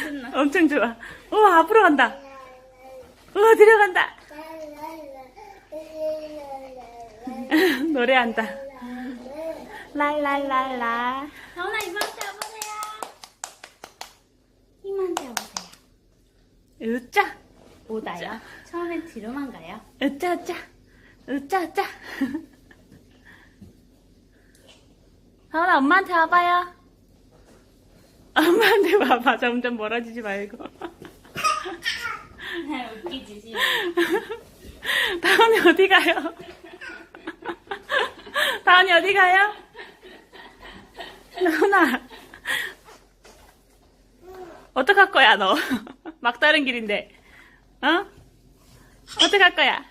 신나. 엄청 좋아. 우와, 앞으로 간다. 우와, 들어간다. 노래한다. 랄랄랄라. 다운아 이모한테 와보세요. 이모한테 와보세요. 으짜. 오다요? 처음엔 뒤로만 가요. 으짜, 으짜. 으짜, 으짜. 다운아, 엄마한테 와봐요. 엄마한테 와봐. 점점 멀어지지 말고. 웃기지, 시 다운이 어디 가요? 다운이 어디 가요? 나훈아 어떡할 거야 너 막다른 길인데 어? 어떡할 거야